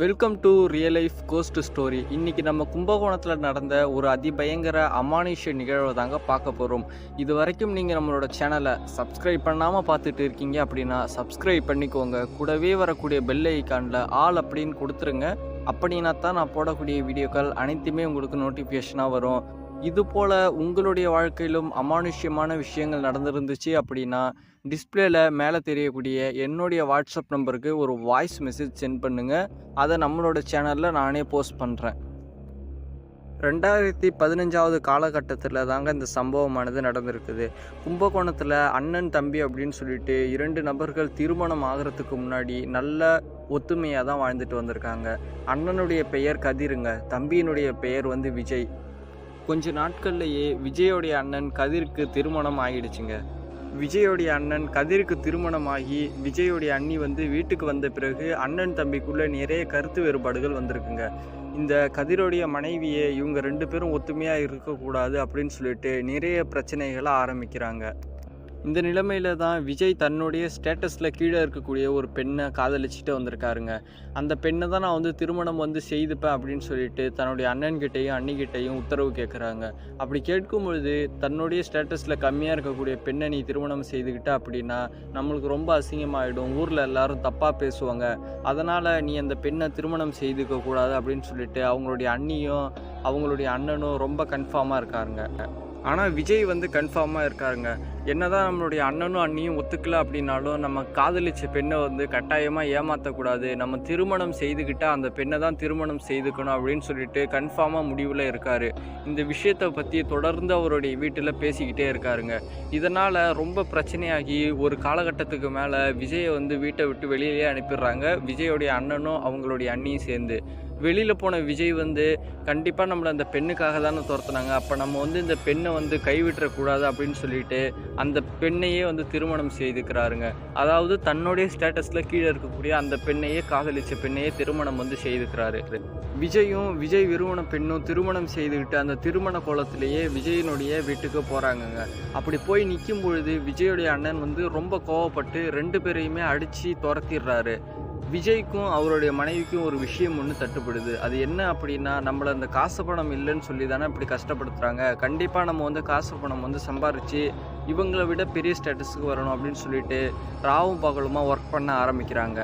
Welcome to real life ghost story இன்னைக்கு நம்ம கும்பகோணத்தில் நடந்த ஒரு அதிபயங்கர அமானுஷ நிகழ்வை தாங்க பார்க்க போகிறோம் இது வரைக்கும் நீங்கள் நம்மளோட சேனலை சப்ஸ்கிரைப் பண்ணாமல் பார்த்துட்டு இருக்கீங்க அப்படின்னா சப்ஸ்கிரைப் பண்ணிக்கோங்க. கூடவே வரக்கூடிய பெல் ஐக்கானில் ஆல் அப்படின்னு கொடுத்துருங்க. அப்படின்னா தான் நான் போடக்கூடிய வீடியோக்கள் அனைத்துமே உங்களுக்கு நோட்டிஃபிகேஷனாக வரும். இது போல் உங்களுடைய வாழ்க்கையிலும் அமானுஷ்யமான விஷயங்கள் நடந்திருந்துச்சு அப்படின்னா டிஸ்பிளேல மேலே தெரியக்கூடிய என்னுடைய வாட்ஸ்அப் நம்பருக்கு ஒரு வாய்ஸ் மெசேஜ் சென்ட் பண்ணுங்கள் அதை நம்மளோட சேனலில் நானே போஸ்ட் பண்ணுறேன் ரெண்டாயிரத்தி பதினஞ்சாவது காலகட்டத்தில் தாங்க இந்த சம்பவமானது நடந்திருக்குது. கும்பகோணத்தில் அண்ணன் தம்பி அப்படின்னு சொல்லிட்டு இரண்டு நபர்கள் திருமணம் ஆகிறதுக்கு முன்னாடி நல்ல ஒத்துமையாக தான் வாழ்ந்துட்டு வந்திருக்காங்க. அண்ணனுடைய பெயர் கதிருங்க தம்பியினுடைய பெயர் வந்து விஜய். கொஞ்ச நாட்கள்லையே விஜயோடைய அண்ணன் கதிருக்கு திருமணம் ஆகிடுச்சுங்க விஜயோடைய அண்ணன் கதிருக்கு திருமணமாகி விஜயோடைய அண்ணி வந்து வீட்டுக்கு வந்த பிறகு அண்ணன் தம்பிக்குள்ளே நிறைய கருத்து வேறுபாடுகள் வந்திருக்குங்க. இந்த கதிரோடைய மனைவியே இவங்க ரெண்டு பேரும் ஒத்துமையாக இருக்கக்கூடாது அப்படின்னு சொல்லிட்டு நிறைய பிரச்சனைகளை ஆரம்பிக்கிறாங்க. இந்த நிலைமையில் தான் விஜய் தன்னுடைய ஸ்டேட்டஸில் கீழே இருக்கக்கூடிய ஒரு பெண்ணை காதலிச்சுட்டு வந்திருக்காருங்க. அந்த பெண்ணை தான் நான் வந்து திருமணம் வந்து செய்துப்பேன் அப்படின்னு சொல்லிட்டு தன்னுடைய அண்ணன்கிட்டையும் அண்ணிக்கிட்டையும் உத்தரவு கேட்குறாங்க அப்படி கேட்கும் பொழுது தன்னுடைய ஸ்டேட்டஸில் கம்மியாக இருக்கக்கூடிய பெண்ணை நீ திருமணம் செய்துக்கிட்ட அப்படின்னா நம்மளுக்கு ரொம்ப அசிங்கமாயிடும். ஊரில் எல்லாரும் தப்பாக பேசுவாங்க. அதனால் நீ அந்த பெண்ணை திருமணம் செய்துக்க கூடாது அப்படின்னு சொல்லிட்டு அவங்களுடைய அண்ணியும் அவங்களுடைய அண்ணனும் ரொம்ப கன்ஃபார்மாக இருக்காருங்க. ஆனால் விஜய் வந்து கன்ஃபார்மாக இருக்காருங்க. என்னதான் நம்மளுடைய அண்ணனும் அண்ணியும் ஒத்துக்கல அப்படின்னாலும் நம்ம காதலிச்ச பெண்ணை வந்து கட்டாயமாக ஏமாற்றக்கூடாது நம்ம திருமணம் செய்துக்கிட்டால் அந்த பெண்ணை தான் திருமணம் செய்துக்கணும் அப்படின்னு சொல்லிட்டு கன்ஃபார்மாக முடிவில் இருக்காரு. இந்த விஷயத்தை பற்றி தொடர்ந்து அவருடைய வீட்டில் பேசிக்கிட்டே இருக்காருங்க. இதனால் ரொம்ப பிரச்சனையாகி ஒரு காலகட்டத்துக்கு மேலே விஜயை வந்து வீட்டை விட்டு வெளியிலேயே அனுப்பிடுறாங்க. விஜயோடைய அண்ணனும் அவங்களுடைய அண்ணியும் சேர்ந்து. வெளியில் போன விஜய் வந்து கண்டிப்பாக நம்மளை அந்த பெண்ணுக்காக தானே துரத்துனாங்க. அப்போ நம்ம வந்து இந்த பெண்ணை வந்து கைவிட்டுறக்கூடாது அப்படின்னு சொல்லிட்டு அந்த பெண்ணையே வந்து திருமணம் செய்துக்கிறாருங்க. அதாவது தன்னுடைய ஸ்டேட்டஸில் கீழே இருக்கக்கூடிய அந்த பெண்ணையே காதலிச்ச பெண்ணையே திருமணம் வந்து செய்துக்கிறாரு. விஜயும் விஜய் விருமண பெண்ணும் திருமணம் செய்துக்கிட்டு அந்த திருமண கோலத்திலேயே விஜயனுடைய வீட்டுக்கு போகிறாங்கங்க அப்படி போய் நிற்கும் பொழுது விஜயுடைய அண்ணன் வந்து ரொம்ப கோவப்பட்டு ரெண்டு பேரையுமே அடித்து துரத்திடுறாரு. விஜய்க்கும் அவருடைய மனைவிக்கும் ஒரு விஷயம் ஒன்று தட்டுப்படுது. அது என்ன அப்படின்னா நம்மளை அந்த காசு பணம் இல்லைன்னு சொல்லி தானே இப்படி கஷ்டப்படுத்துகிறாங்க கண்டிப்பாக நம்ம வந்து காசு பணம் வந்து சம்பாரித்து இவங்களை விட பெரிய ஸ்டேட்டஸுக்கு வரணும் அப்படின்னு சொல்லிட்டு ராவும் பகலுமாக ஒர்க் பண்ண ஆரம்பிக்கிறாங்க.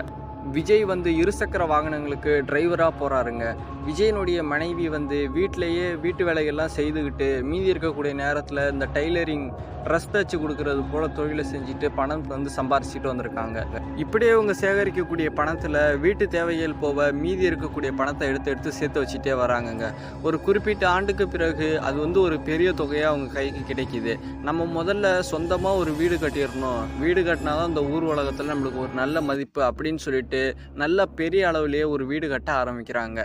விஜய் வந்து இருசக்கர வாகனங்களுக்கு டிரைவராக போகிறாருங்க விஜயனுடைய மனைவி வந்து வீட்டிலையே வீட்டு வேலைகள்லாம் செய்துக்கிட்டு மீதி இருக்கக்கூடிய நேரத்தில் இந்த டைலரிங் ட்ரெஸ் தச்சு கொடுக்கறது போல் தொழிலை செஞ்சுட்டு பணம் வந்து சம்பாரிச்சிட்டு வந்திருக்காங்க. இப்படியே அவங்க சேகரிக்கக்கூடிய பணத்தில் வீட்டு தேவைகள் போக மீதி இருக்கக்கூடிய பணத்தை எடுத்து எடுத்து சேர்த்து வச்சுட்டே வராங்கங்க. ஒரு குறிப்பிட்ட ஆண்டுக்கு பிறகு அது வந்து ஒரு பெரிய தொகையாக அவங்க கைக்கு கிடைக்கிது. நம்ம முதல்ல சொந்தமாக ஒரு வீடு கட்டிடணும். வீடு கட்டினா தான் இந்த ஊர் உலகத்தில் நம்மளுக்கு ஒரு நல்ல மதிப்பு அப்படின்னு சொல்லிட்டு நல்ல பெரிய அளவிலேயே ஒரு வீடு கட்ட ஆரம்பிக்கிறாங்க.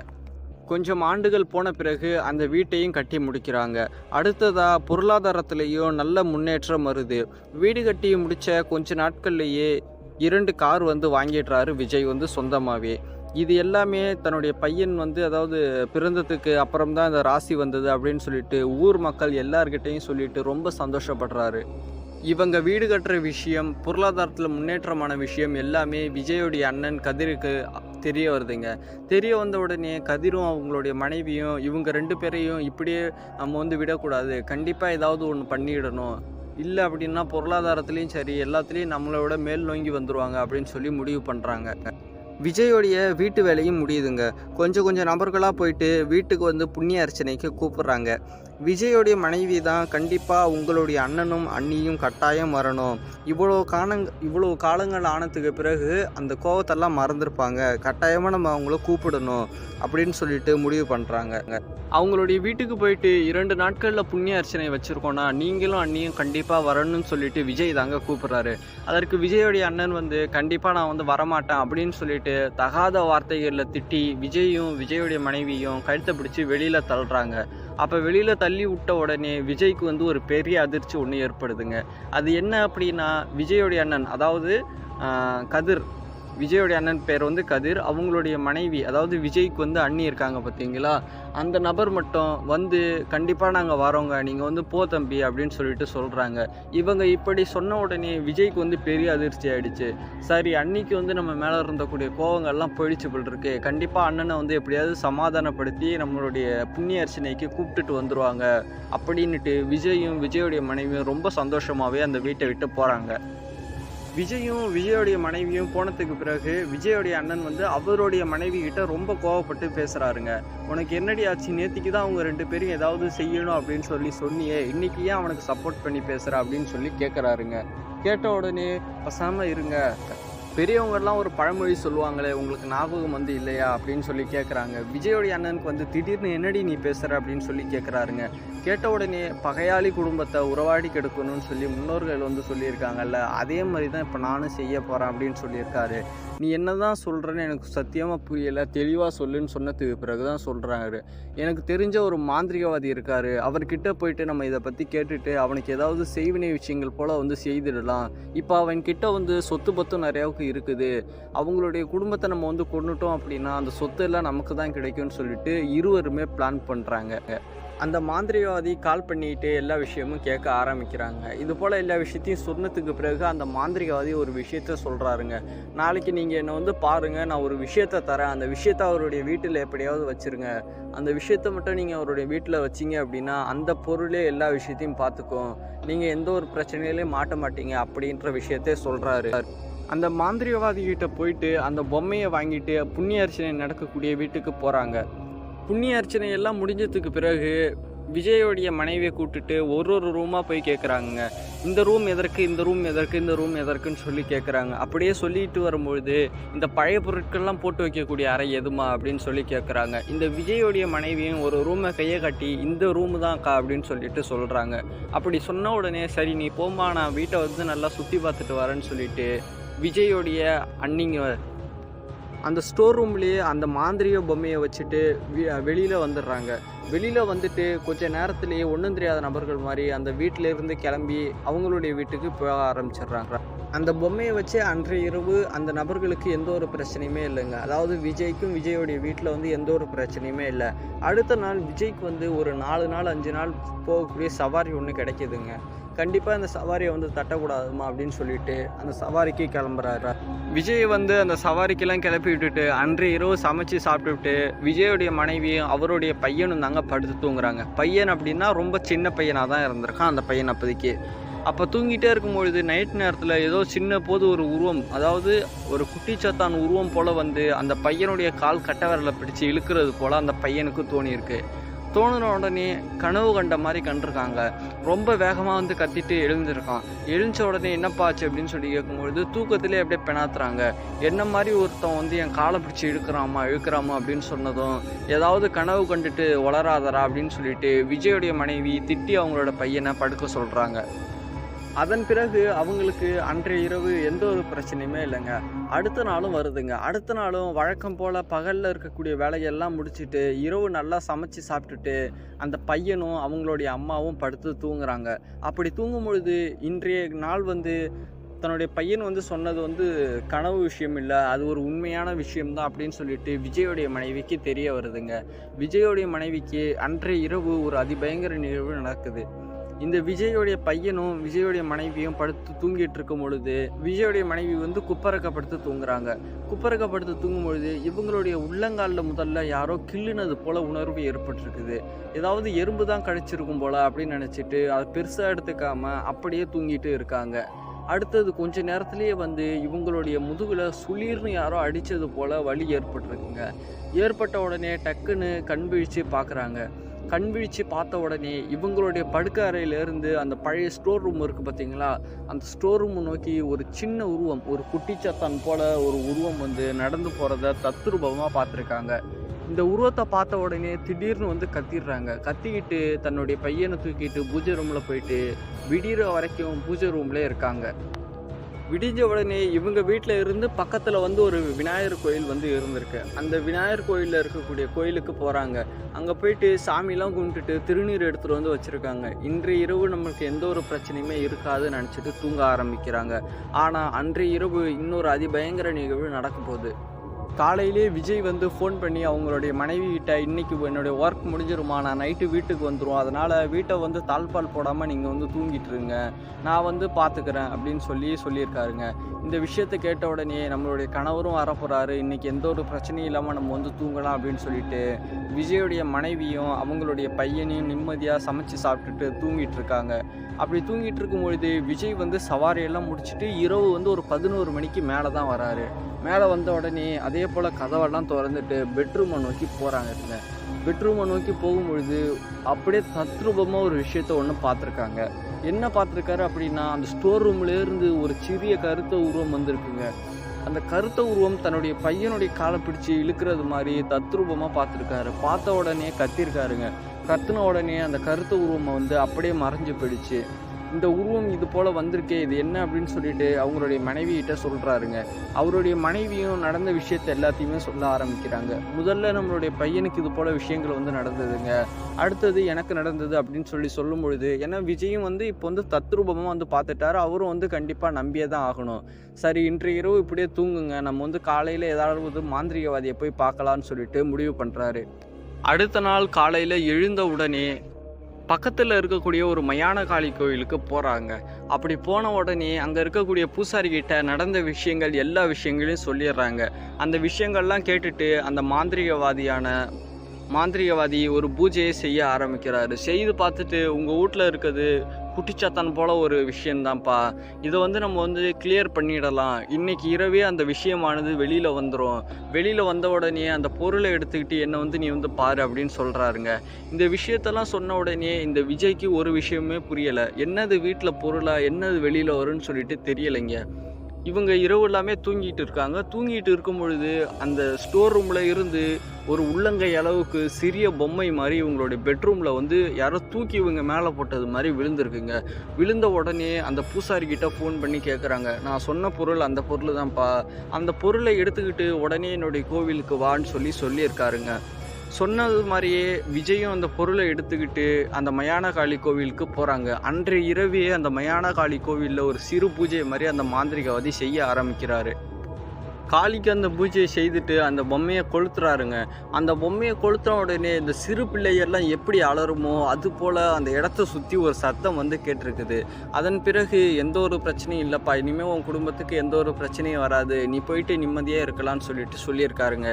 கொஞ்சம் ஆண்டுகள் போன பிறகு அந்த வீட்டையும் கட்டி முடிக்கிறாங்க. அடுத்ததாக பொருளாதாரத்திலையும் நல்ல முன்னேற்றம் வருது. வீடு கட்டி முடித்த கொஞ்ச நாட்கள்லேயே இரண்டு கார் வந்து வாங்கிடுறாரு விஜய் வந்து சொந்தமாகவே இது எல்லாமே தன்னுடைய பையன் வந்து அதாவது பிறந்ததுக்கு அப்புறம் தான் இந்த ராசி வந்தது அப்படின்னு சொல்லிட்டு ஊர் மக்கள் எல்லார்கிட்டையும் சொல்லிட்டு ரொம்ப சந்தோஷப்படுறாரு. இவங்க வீடு கட்டுற விஷயம் பொருளாதாரத்தில் முன்னேற்றமான விஷயம் எல்லாமே விஜயோடைய அண்ணன் கதிருக்கு தெரிய வருதுங்க. தெரிய வந்த உடனே கதிரும் அவங்களுடைய மனைவியும் இவங்க ரெண்டு பேரையும் இப்படியே நம்ம வந்து விடக்கூடாது. கண்டிப்பாக ஏதாவது ஒன்று பண்ணிடணும். இல்லை அப்படின்னா பொருளாதாரத்துலேயும் சரி எல்லாத்துலேயும் நம்மளோட மேல் நோங்கி வந்துடுவாங்க அப்படின்னு சொல்லி முடிவு பண்ணுறாங்க விஜயோடைய வீட்டு வேலையும் முடியுதுங்க. கொஞ்சம் கொஞ்சம் நபர்களாக போயிட்டு வீட்டுக்கு வந்து புண்ணிய அர்ச்சனைக்கு கூப்பிட்றாங்க. விஜயோடைய மனைவி தான் கண்டிப்பாக உங்களுடைய அண்ணனும் அண்ணியும் கட்டாயம் வரணும். இவ்வளோ காலங் இவ்வளோ காலங்கள் ஆனதுக்கு பிறகு அந்த கோவத்தெல்லாம் மறந்துருப்பாங்க. கட்டாயமாக நம்ம அவங்கள கூப்பிடணும் அப்படின்னு சொல்லிட்டு முடிவு பண்ணுறாங்க அவங்களுடைய வீட்டுக்கு போயிட்டு இரண்டு நாட்களில் புண்ணிய அர்ச்சனை வச்சுருக்கோன்னா நீங்களும் அண்ணியும் கண்டிப்பாக வரணும்னு சொல்லிட்டு விஜய் தாங்க கூப்பிட்றாரு. அதற்கு விஜயோடைய அண்ணன் வந்து கண்டிப்பாக நான் வந்து வரமாட்டேன் அப்படின்னு சொல்லிட்டு தகாத வார்த்தைகளில் திட்டி விஜயும் விஜயுடைய மனைவியும் கழுத்தை பிடிச்சி வெளியில் தள்ளுறாங்க. அப்போ வெளியில் தள்ளி விட்ட உடனே விஜய்க்கு வந்து ஒரு பெரிய அதிர்ச்சி ஒன்று ஏற்படுதுங்க. அது என்ன அப்படின்னா விஜயோடைய அண்ணன் அதாவது கதிர் விஜயோடைய அண்ணன் பேர் வந்து கதிர். அவங்களுடைய மனைவி அதாவது விஜய்க்கு வந்து அண்ணி இருக்காங்க பார்த்தீங்களா? அந்த நபர் மட்டும் வந்து கண்டிப்பாக நாங்கள் வரோங்க நீங்கள் வந்து போ தம்பி அப்படின்னு சொல்லிட்டு சொல்கிறாங்க இவங்க இப்படி சொன்ன உடனே விஜய்க்கு வந்து பெரிய அதிர்ச்சி ஆயிடுச்சு. சரி அன்னைக்கு வந்து நம்ம மேலே இருந்தக்கூடிய கோவங்கள்லாம் போயிடுச்சு போல் இருக்கு. கண்டிப்பாக அண்ணனை வந்து எப்படியாவது சமாதானப்படுத்தி நம்மளுடைய புண்ணிய அர்ச்சனைக்கு கூப்பிட்டுட்டு வந்துருவாங்க அப்படின்ட்டு விஜயும் விஜயோடைய மனைவியும் ரொம்ப சந்தோஷமாகவே அந்த வீட்டை விட்டு போகிறாங்க விஜயும் விஜயோடைய மனைவியும் போனதுக்கு பிறகு விஜயோடைய அண்ணன் வந்து அவருடைய மனைவி கிட்ட ரொம்ப கோவப்பட்டு பேசுறாருங்க. உனக்கு என்னடி ஆச்சு? நேத்திக்கு தான் அவங்க ரெண்டு பேரும் ஏதாவது செய்யணும் அப்படின்னு சொல்லி சொன்னியே இன்னைக்கு ஏன் அவனுக்கு சப்போர்ட் பண்ணி பேசுற அப்படின்னு சொல்லி கேட்குறாருங்க கேட்ட உடனே பசாம இருங்க. பெரியவங்கெல்லாம் ஒரு பழமொழி சொல்லுவாங்களே உங்களுக்கு ஞாபகம் வந்து இல்லையா? அப்படின்னு சொல்லி கேட்குறாங்க விஜயோடைய அண்ணனுக்கு வந்து திடீர்னு என்னடி நீ பேசுகிற அப்படின்னு சொல்லி கேட்குறாருங்க கேட்ட உடனே பகையாளி குடும்பத்தை உறவாடி கெடுக்கணும்னு சொல்லி முன்னோர்கள் வந்து சொல்லியிருக்காங்கல்ல அதே மாதிரி தான் இப்போ நானும் செய்ய போகிறேன் அப்படின்னு சொல்லியிருக்காரு. நீ என்ன தான் சொல்கிறேன்னு எனக்கு சத்தியமாக புரியலை. தெளிவாக சொல்லுன்னு சொன்னதுக்கு பிறகு தான் சொல்கிறாரு எனக்கு தெரிஞ்ச ஒரு மாந்திரிகவாதி இருக்கார். அவர்கிட்ட போயிட்டு நம்ம இதை பற்றி கேட்டுட்டு அவனுக்கு ஏதாவது செய்வினை விஷயங்கள் போல் வந்து செய்திடலாம். இப்போ அவன்கிட்ட வந்து சொத்து பத்தும் நிறையாவுக்கு இருக்குது. அவங்களுடைய குடும்பத்தை நம்ம வந்து கொண்டுட்டோம் அப்படின்னா அந்த சொத்து எல்லாம் நமக்கு தான் கிடைக்கும்னு சொல்லிட்டு இருவருமே பிளான் பண்ணுறாங்க அந்த மாந்திரியவாதி கால் பண்ணிட்டு எல்லா விஷயமும் கேட்க ஆரம்பிக்கிறாங்க. இது போல் எல்லா விஷயத்தையும் சொன்னதுக்கு பிறகு அந்த மாந்திரிகவாதி ஒரு விஷயத்த சொல்கிறாருங்க நாளைக்கு நீங்கள் என்னை வந்து பாருங்கள் நான் ஒரு விஷயத்த தரேன். அந்த விஷயத்த அவருடைய வீட்டில் எப்படியாவது வச்சுருங்க. அந்த விஷயத்த மட்டும் நீங்கள் அவருடைய வீட்டில் வச்சீங்க அப்படின்னா அந்த பொருளே எல்லா விஷயத்தையும் பார்த்துக்கும். நீங்கள் எந்த ஒரு பிரச்சனையிலையும் மாட்ட மாட்டீங்க அப்படின்ற விஷயத்த சொல்கிறாரு அந்த மாந்திரிகவாதிகிட்ட போயிட்டு அந்த பொம்மையை வாங்கிட்டு புண்ணிய அர்ச்சனை நடக்கக்கூடிய வீட்டுக்கு போகிறாங்க புண்ணிய அர்ச்சனை எல்லாம் முடிஞ்சதுக்கு பிறகு விஜயோடைய மனைவியை கூப்பிட்டுட்டு ஒரு ஒரு ரூமாக போய் கேட்குறாங்க இந்த ரூம் எதற்கு இந்த ரூம் எதற்கு இந்த ரூம் எதற்குன்னு சொல்லி கேட்குறாங்க அப்படியே சொல்லிட்டு வரும்பொழுது இந்த பழைய பொருட்கள்லாம் போட்டு வைக்கக்கூடிய அறை எதுமா அப்படின்னு சொல்லி கேட்குறாங்க இந்த விஜயோடைய மனைவியும் ஒரு ரூமை கையை கட்டி இந்த ரூமு தான்க்கா அப்படின்னு சொல்லிட்டு சொல்கிறாங்க அப்படி சொன்ன உடனே சரி நீ போம்மா நான் வீட்டை வந்து நல்லா சுற்றி பார்த்துட்டு வரேன்னு சொல்லிட்டு விஜயோடைய அன்னிங்க அந்த ஸ்டோர் ரூம்லேயே அந்த மாந்திரிக பொம்மையை வச்சுட்டு வெளியில் வந்துடுறாங்க. வெளியில் வந்துட்டு கொஞ்ச நேரத்துலேயே ஒன்றும் தெரியாத நபர்கள் மாதிரி அந்த வீட்டிலேருந்து கிளம்பி அவங்களுடைய வீட்டுக்கு போக ஆரம்பிச்சிடுறாங்க. அந்த பொம்மையை வச்சு அன்றைய இரவு அந்த நபர்களுக்கு எந்த ஒரு பிரச்சனையுமே இல்லைங்க. அதாவது விஜய்க்கும் விஜயோடைய வீட்டில் வந்து எந்த ஒரு பிரச்சனையுமே இல்லை. அடுத்த நாள் விஜய்க்கு வந்து ஒரு நாலு நாள் அஞ்சு நாள் போகக்கூடிய சவாரி ஒன்று கிடைக்கிதுங்க. கண்டிப்பாக அந்த சவாரியை வந்து தட்டக்கூடாதுமா அப்படின்னு சொல்லிட்டு அந்த சவாரிக்கு கிளம்புறாரு. விஜய் வந்து அந்த சவாரிக்கெல்லாம் கிளப்பி விட்டுட்டு அன்றைய இரவு சமைச்சு சாப்பிட்டுவிட்டு விஜயோடைய மனைவியும் அவருடைய பையனும் தாங்க படுத்து தூங்குறாங்க. பையன் அப்படின்னா ரொம்ப சின்ன பையனாக தான் இருந்திருக்கான் அந்த பையன் அப்போதைக்கு. அப்போ தூங்கிட்டே இருக்கும்பொழுது நைட் நேரத்தில் ஏதோ சின்ன போது ஒரு உருவம் அதாவது ஒரு குட்டிச்சத்தான் உருவம் போல் வந்து அந்த பையனுடைய கால் கட்ட விரலை பிடிச்சு இழுக்கிறது போல் அந்த பையனுக்கு தோணியிருக்கு. தோணுன உடனே கனவு கண்ட மாதிரி கண்டிருக்காங்க. ரொம்ப வேகமாக வந்து கத்திட்டு எழுந்திருக்கான். எழுந்த உடனே என்னப்பா ஆச்சு அப்படின்னு சொல்லி கேட்கும்பொழுது தூக்கத்திலே அப்படியே பெணாத்துறாங்க. என்ன மாதிரி ஒருத்தன் வந்து என் காலை பிடிச்சி இழுக்கிறாமா இழுக்கிறாமா அப்படின்னு சொன்னதும் ஏதாவது கனவு கண்டுட்டு வளராதரா அப்படின்னு சொல்லிட்டு விஜயோடைய மனைவி திட்டி அவங்களோட பையனை படுக்க சொல்கிறாங்க அதன் பிறகு அவங்களுக்கு அன்றைய இரவு எந்த ஒரு பிரச்சனையுமே இல்லைங்க. அடுத்த நாளும் வருதுங்க. அடுத்த நாளும் வழக்கம் போல் பகலில் இருக்கக்கூடிய வேலையெல்லாம் முடிச்சுட்டு இரவு நல்லா சமைச்சு சாப்பிட்டுட்டு அந்த பையனும் அவங்களுடைய அம்மாவும் படுத்து தூங்குறாங்க. அப்படி தூங்கும் பொழுது இன்றைய நாள் வந்து தன்னுடைய பையன் வந்து சொன்னது வந்து கனவு விஷயம் இல்லை அது ஒரு உண்மையான விஷயம்தான் அப்படின்னு சொல்லிட்டு விஜயோடைய மனைவிக்கு தெரிய வருதுங்க. விஜயோடைய மனைவிக்கு அன்றைய இரவு ஒரு அதிபயங்கர நிகழ்வு நடக்குது. இந்த விஜயோடைய பையனும் விஜயோடைய மனைவியும் படுத்து தூங்கிட்டு இருக்கும் பொழுது விஜயோடைய மனைவி வந்து குப்பரக்கப்படுத்து தூங்குறாங்க. குப்பரக்கப்படுத்து தூங்கும் பொழுது இவங்களுடைய உள்ளங்காலில் முதல்ல யாரோ கிள்ளுனது போல உணர்வு ஏற்பட்டிருக்குது. ஏதாவது எறும்பு தான் கழிச்சிருக்கும் போல அப்படின்னு நினச்சிட்டு அதை பெருசாக எடுத்துக்காம அப்படியே தூங்கிட்டு இருக்காங்க. அடுத்தது கொஞ்ச நேரத்திலேயே வந்து இவங்களுடைய முதுகில் சுளீர்னு யாரோ அடித்தது போல் வலி ஏற்பட்டிருக்குங்க. ஏற்பட்ட உடனே டக்குன்னு கண் விழித்து பார்க்குறாங்க. கண் விழிச்சு பார்த்த உடனே இவங்களுடைய படுக்கை அறையிலேருந்து அந்த பழைய ஸ்டோர் ரூம் இருக்குது பார்த்தீங்களா? அந்த ஸ்டோர் ரூம் நோக்கி ஒரு சின்ன உருவம் ஒரு குட்டிச்சத்தான் போல் ஒரு உருவம் வந்து நடந்து போகிறத தத்ரூபமாக பார்த்துருக்காங்க. இந்த உருவத்தை பார்த்த உடனே திடீர்னு வந்து கத்திடுறாங்க. கத்திக்கிட்டு தன்னுடைய பையனை தூக்கிட்டு பூஜை ரூமில் போயிட்டு விடிகிற வரைக்கும் பூஜை ரூம்லேயே இருக்காங்க. விடிஞ்ச உடனே இவங்க வீட்டில் இருந்து பக்கத்தில் வந்து ஒரு விநாயகர் கோயில் வந்து இருந்திருக்கு. அந்த விநாயகர் கோயிலில் இருக்கக்கூடிய கோயிலுக்கு போகிறாங்க அங்கே போயிட்டு சாமிலாம் கும்பிட்டுட்டு திருநீர் எடுத்துகிட்டு வந்து வச்சுருக்காங்க. இன்றைய இரவு நம்மளுக்கு எந்த ஒரு பிரச்சனையுமே இருக்காதுன்னு நினச்சிட்டு தூங்க ஆரம்பிக்கிறாங்க. ஆனால் அன்றைய இரவு இன்னொரு அதிபயங்கர நிகழ்வு நடக்க போகுது. காலையிலே விஜய் வந்து ஃபோன் பண்ணி அவங்களுடைய மனைவி கிட்ட இன்னைக்கு என்னுடைய ஒர்க் முடிஞ்சிருமா? நான் நைட்டு வீட்டுக்கு வந்துடும் அதனால் வீட்டை வந்து தாழ்பால் போடாமல் நீங்கள் வந்து தூங்கிட்டு இருங்க. நான் வந்து பார்த்துக்கிறேன் அப்படின்னு சொல்லி சொல்லியிருக்காருங்க. இந்த விஷயத்தை கேட்ட உடனே நம்மளுடைய கணவரும் வரப்போகிறாரு இன்றைக்கி எந்த ஒரு பிரச்சனையும் இல்லாமல் நம்ம வந்து தூங்கலாம். அப்படின்னு சொல்லிட்டு விஜயுடைய மனைவியும் அவங்களுடைய பையனையும் நிம்மதியாக சமைச்சு சாப்பிட்டுட்டு தூங்கிட்டு இருக்காங்க. அப்படி தூங்கிட்டு இருக்கும் பொழுது விஜய் வந்து சவாரியெல்லாம் முடிச்சுட்டு இரவு வந்து ஒரு பதினோரு மணிக்கு மேலே தான் வராரு. மேலே வந்த உடனே அதே போல் கதவெல்லாம் திறந்துட்டு பெட்ரூமை நோக்கி போகிறாங்க பெட்ரூமை நோக்கி போகும்பொழுது அப்படியே தத்ரூபமாக ஒரு விஷயத்த ஒன்று பார்த்துருக்காங்க. என்ன பார்த்துருக்காரு அப்படின்னா அந்த ஸ்டோர் ரூம்லேருந்து ஒரு சிறிய கருத்த உருவம் வந்திருக்குங்க. அந்த கருத்த உருவம் தன்னுடைய பையனுடைய காலை பிடிச்சி இழுக்கிறது மாதிரி தத்ரூபமாக பார்த்துருக்காரு. பார்த்த உடனே கத்திருக்காருங்க. கத்துன உடனே அந்த கருத்த உருவம் வந்து அப்படியே மறைஞ்சு போயிடுச்சு. இந்த உருவம் இது போல் வந்திருக்கே இது என்ன அப்படின்னு சொல்லிட்டு அவங்களுடைய மனைவியிட்ட சொல்கிறாருங்க அவருடைய மனைவியும் நடந்த விஷயத்த எல்லாத்தையுமே சொல்ல ஆரம்பிக்கிறாங்க. முதல்ல நம்மளுடைய பையனுக்கு இது போல் விஷயங்கள் வந்து நடந்ததுங்க. அடுத்தது எனக்கு நடந்தது அப்படின்னு சொல்லி சொல்லும் பொழுது ஏன்னா விஜயும் வந்து இப்போ வந்து தத்ரூபமாக வந்து பார்த்துட்டாரு. அவரும் வந்து கண்டிப்பாக நம்பியே தான் ஆகணும். சரி இன்றைய இரவு இப்படியே தூங்குங்க. நம்ம வந்து காலையில் ஏதாவது மாந்திரிகவாதியை போய் பார்க்கலான்னு சொல்லிட்டு முடிவு பண்ணுறாரு அடுத்த நாள் காலையில் எழுந்த உடனே பக்கத்தில் இருக்கக்கூடிய ஒரு மயான காளி கோயிலுக்கு போகிறாங்க அப்படி போன உடனே அங்கே இருக்கக்கூடிய பூசாரிக்கிட்ட நடந்த விஷயங்கள் எல்லா விஷயங்களையும் சொல்லிடுறாங்க. அந்த விஷயங்கள்லாம் கேட்டுட்டு அந்த மாந்திரிகவாதியான மாந்திரிகவாதி ஒரு பூஜையை செய்ய ஆரம்பிக்கிறாரு. செய்து பார்த்துட்டு உங்கள் வீட்டில் இருக்கிறது குட்டிச்சாத்தான் போல ஒரு விஷயந்தான்ப்பா இதை வந்து நம்ம வந்து கிளியர் பண்ணிடலாம். இன்னைக்கு இரவே அந்த விஷயமானது வெளியில் வந்துடும் வெளியில் வந்த உடனே அந்த பொருளை எடுத்துக்கிட்டு என்னை வந்து நீ வந்து பாரு அப்படின்னு சொல்கிறாருங்க இந்த விஷயத்தெல்லாம் சொன்ன உடனே இந்த விஜய்க்கு ஒரு விஷயமே புரியலை. என்னது வீட்டில் பொருளா என்னது வெளியில் வரும்னு சொல்லிட்டு தெரியலைங்க. இவங்க இரவு எல்லாமே தூங்கிட்டு இருக்காங்க. தூங்கிட்டு இருக்கும் பொழுது அந்த ஸ்டோர் ரூமில் இருந்து ஒரு உள்ளங்கை அளவுக்கு சிறிய பொம்மை மாதிரி இவங்களுடைய பெட்ரூமில் வந்து யாரோ தூக்கி இவங்க மேலே போட்டது மாதிரி விழுந்திருக்குங்க. விழுந்த உடனே அந்த பூசாரிக்கிட்ட ஃபோன் பண்ணி கேட்குறாங்க நான் சொன்ன பொருள் அந்த பொருள் தான்ப்பா அந்த பொருளை எடுத்துக்கிட்டு உடனே என்னுடைய கோவிலுக்கு வான்னு சொல்லி சொல்லியிருக்காருங்க. சொன்னது மாதிரியே விஜயும் அந்த பொருளை எடுத்துக்கிட்டு அந்த மயானகாளி கோவிலுக்கு போகிறாங்க அன்றைய இரவே அந்த மயானகாளி கோவிலில் ஒரு சிறு பூஜை மாதிரி அந்த மாந்திரிகவாதி செய்ய ஆரம்பிக்கிறாரு. காளிக்கு அந்த பூஜையை செய்துட்டு அந்த பொம்மையை கொளுத்துறாருங்க. அந்த பொம்மையை கொளுத்துற உடனே இந்த சிறு பிள்ளையெல்லாம் எப்படி அலருமோ அது போல் அந்த இடத்த சுற்றி ஒரு சத்தம் வந்து கேட்டிருக்குது. அதன் பிறகு எந்த ஒரு பிரச்சனையும் இல்லைப்பா இனிமேல் உன் குடும்பத்துக்கு எந்த ஒரு பிரச்சனையும் வராது. நீ போயிட்டு நிம்மதியாக இருக்கலாம்னு சொல்லிட்டு சொல்லியிருக்காருங்க.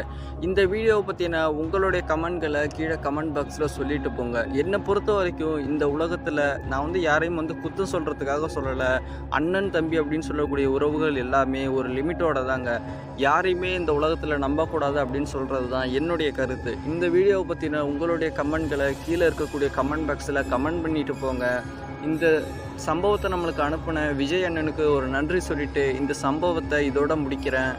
இந்த வீடியோவை பற்றின உங்களுடைய கமெண்ட்களை கீழே கமெண்ட் பாக்ஸில் சொல்லிட்டு போங்க. என்னை பொறுத்த வரைக்கும் இந்த உலகத்தில் நான் வந்து யாரையும் வந்து குத்தம் சொல்கிறதுக்காக சொல்லலை. அண்ணன் தம்பி அப்படின்னு சொல்லக்கூடிய உறவுகள் எல்லாமே ஒரு லிமிட்டோட தாங்க. யாரையுமே இந்த உலகத்தில் நம்பக்கூடாது அப்படின்னு சொல்கிறது தான் என்னுடைய கருத்து. இந்த வீடியோவை பற்றின உங்களுடைய கமெண்ட்களை கீழே இருக்கக்கூடிய கமெண்ட் பாக்ஸில் கமெண்ட் பண்ணிட்டு போங்க. இந்த சம்பவத்தை நம்மளுக்கு அனுப்பின விஜய் அண்ணனுக்கு ஒரு நன்றி சொல்லிட்டு இந்த சம்பவத்தை இதோட முடிக்கிறேன்.